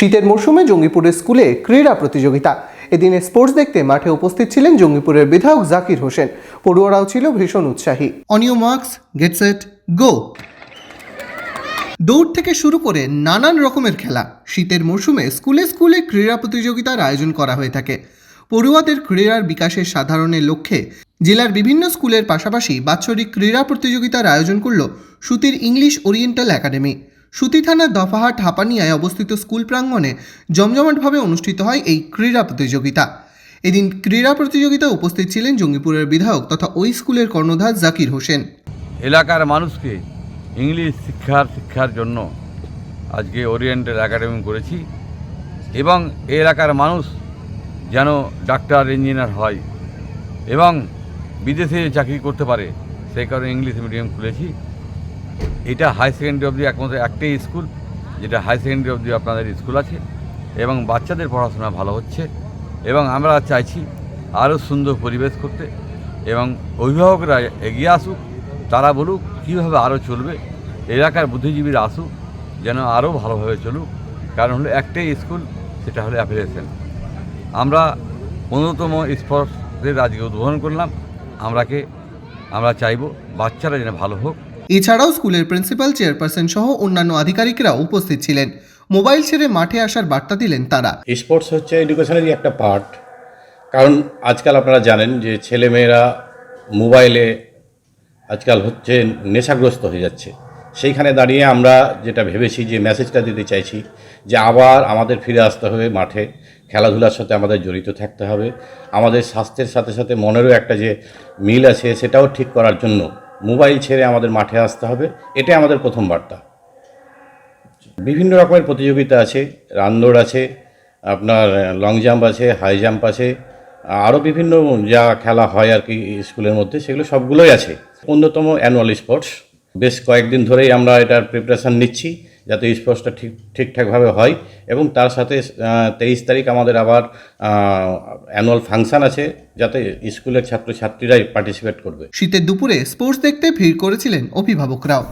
শীতের মরশুমে জঙ্গিপুরের স্কুলে ক্রীড়া প্রতিযোগিতা। এদিনে স্পোর্টস দেখতে মাঠে উপস্থিত ছিলেন জঙ্গিপুরের বিধায়ক জাকির হোসেন। পড়ুয়ারাও ছিল ভীষণ উৎসাহী। On your marks get set go দৌড় থেকে শুরু করে নানান রকমের খেলা। শীতের মরশুমে স্কুলে স্কুলে ক্রীড়া প্রতিযোগিতার আয়োজন করা হয়ে থাকে। পড়ুয়াদের ক্রীড়ার বিকাশের সাধারণের লক্ষ্যে জেলার বিভিন্ন স্কুলের পাশাপাশি বাৎসরিক ক্রীড়া প্রতিযোগিতার আয়োজন করল সুতির ইংলিশ ওরিয়েন্টাল একাডেমি। সুতি থানার দফাহাট হাপানিয়ায় অবস্থিত স্কুল প্রাঙ্গণে জমজমাটভাবে অনুষ্ঠিত হয় এই ক্রীড়া প্রতিযোগিতা। এদিন ক্রীড়া প্রতিযোগিতায় উপস্থিত ছিলেন জঙ্গিপুরের বিধায়ক তথা ওই স্কুলের কর্ণধার জাকির হোসেন। এলাকার মানুষকে ইংলিশ শিক্ষার শিক্ষার জন্য আজকে ওরিয়েন্টাল একাডেমি করেছি এবং এলাকার মানুষ যেন ডাক্তার, ইঞ্জিনিয়ার হয় এবং বিদেশে চাকরি করতে পারে, সেই কারণে ইংলিশ মিডিয়াম খুলেছি। এটা হাই সেকেন্ডারি অবধি একমাত্র একটাই স্কুল যেটা হাই সেকেন্ডারি অবধি আপনাদের স্কুল আছে এবং বাচ্চাদের পড়াশোনা ভালো হচ্ছে এবং আমরা চাইছি আরও সুন্দর পরিবেশ করতে এবং অভিভাবকরা এগিয়ে আসুক, তারা বলুক কীভাবে আরও চলবে, এলাকার বুদ্ধিজীবীরা আসুক, যেন আরও ভালোভাবে চলুক। কারণ হলো একটাই স্কুল সেটা হলো অ্যাপ্লিকেশন আমরা পনেরোতম স্পোর্টসের আজকে উদ্বোধন করলাম। আমরাকে, আমরা চাইব বাচ্চারা যেন ভালো হোক এছাড়াও স্কুলের প্রিন্সিপাল, চেয়ারপারসন সহ অন্যান্য আধিকারিকরা উপস্থিত ছিলেন। মোবাইল ছেড়ে মাঠে আসার বার্তা দিলেন তারা। স্পোর্টস হচ্ছে এডুকেশনেরই একটা পার্ট। কারণ আজকাল আপনারা জানেন যে ছেলেমেয়েরা মোবাইলে আজকাল হচ্ছে নেশাগ্রস্ত হয়ে যাচ্ছে। সেইখানে দাঁড়িয়ে আমরা যেটা ভেবেছি, যে মেসেজটা দিতে চাইছি, যে আবার আমাদের ফিরে আসতে হবে মাঠে। খেলাধুলার সাথে আমাদের জড়িত থাকতে হবে। আমাদের স্বাস্থ্যের সাথে সাথে মনেরও একটা যে মিল আছে, সেটাও ঠিক করার জন্য মোবাইল ছেড়ে আমাদের মাঠে আসতে হবে। এটাই আমাদের প্রথম বার্তা। বিভিন্ন রকমের প্রতিযোগিতা আছে রানদৌড় আছে, আপনার লং জাম্প আছে হাই জাম্প আছে আরও বিভিন্ন যা খেলা হয় আর কি স্কুলের মধ্যে, সেগুলো সবগুলোই আছে। অন্যতম অ্যানুয়াল স্পোর্টস বেশ কয়েকদিন ধরেই আমরা এটার প্রিপারেশান নিচ্ছি। যাতে স্পোর্টসটা ঠিক, ঠিকঠাকভাবে হয়। এবং তার সাথে তেইশ তারিখ আমাদের আবার অ্যানুয়াল ফাংশন আছে, যাতে স্কুলের ছাত্রছাত্রীরাই পার্টিসিপেট করবে। শীতের দুপুরে স্পোর্টস দেখতে ভিড় করেছিলেন অভিভাবকরাও।